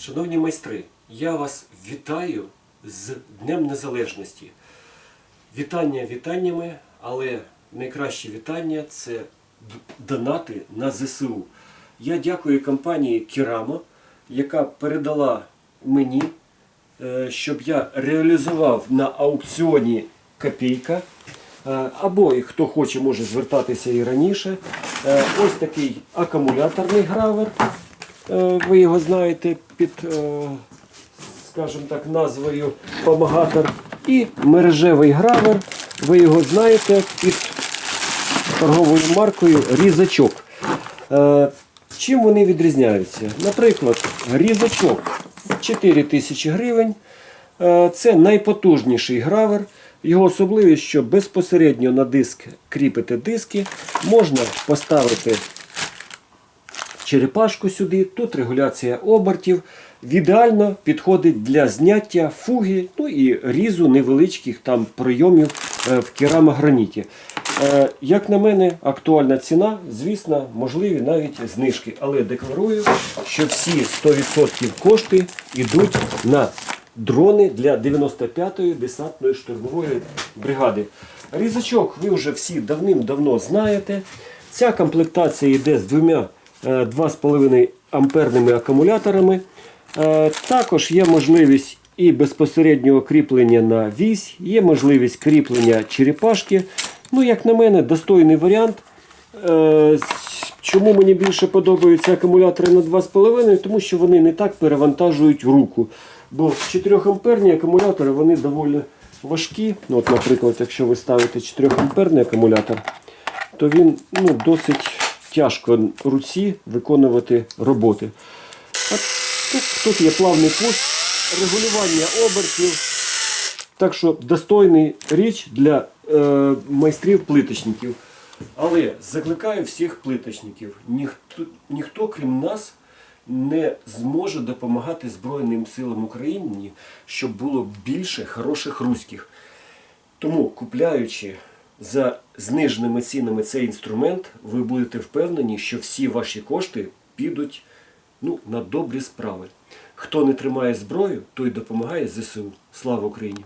Шановні майстри, я вас вітаю з Днем Незалежності. Вітання вітаннями, але найкраще вітання це донати на ЗСУ. Я дякую компанії Кірамо, яка передала мені, е, щоб я реалізував на аукціоні копійка. Е, Або і хто хоче, може звертатися і раніше. Е, Ось такий акумуляторний гравер. Е, Ви його знаєте під, е, скажімо так, назвою Помагатор. І мережевий гравер. Ви його знаєте під торговою маркою Різачок. Е, Чим вони відрізняються? Наприклад, різачок 4 тисячі гривень. Це найпотужніший гравер. Його особливість, що безпосередньо на диск кріпити диски, можна поставити черепашку сюди, тут регуляція обертів. Ідеально підходить для зняття фуги, ну і різу невеличких там прийомів е, в керамограніті. Е, Як на мене, актуальна ціна, звісно, можливі навіть знижки. Але декларую, що всі 100% кошти йдуть на дрони для 95-ї десантної штурмової бригади. Різачок ви вже всі давним-давно знаєте. Ця комплектація йде з двома 2,5 амперними акумуляторами. Е, Також є можливість і безпосереднього кріплення на вісь, є можливість кріплення черепашки. Ну, як на мене, достойний варіант. Е, Чому мені більше подобаються акумулятори на 2,5? Тому що вони не так перевантажують руку. Бо 4 амперні акумулятори вони доволі важкі. Ну, от, наприклад, якщо ви ставите 4 амперний акумулятор, то він ну, досить тяжко руці виконувати роботи. А тут, тут є плавний пуск, регулювання обертів. Так що достойний річ для е, майстрів плиточників. Але закликаю всіх плиточників. Ніхто, ніхто крім нас не зможе допомагати Збройним силам України, щоб було більше хороших руських. Тому, купляючи за зниженими цінами цей інструмент, ви будете впевнені, що всі ваші кошти підуть ну, на добрі справи. Хто не тримає зброю, той допомагає ЗСУ. Слава Україні!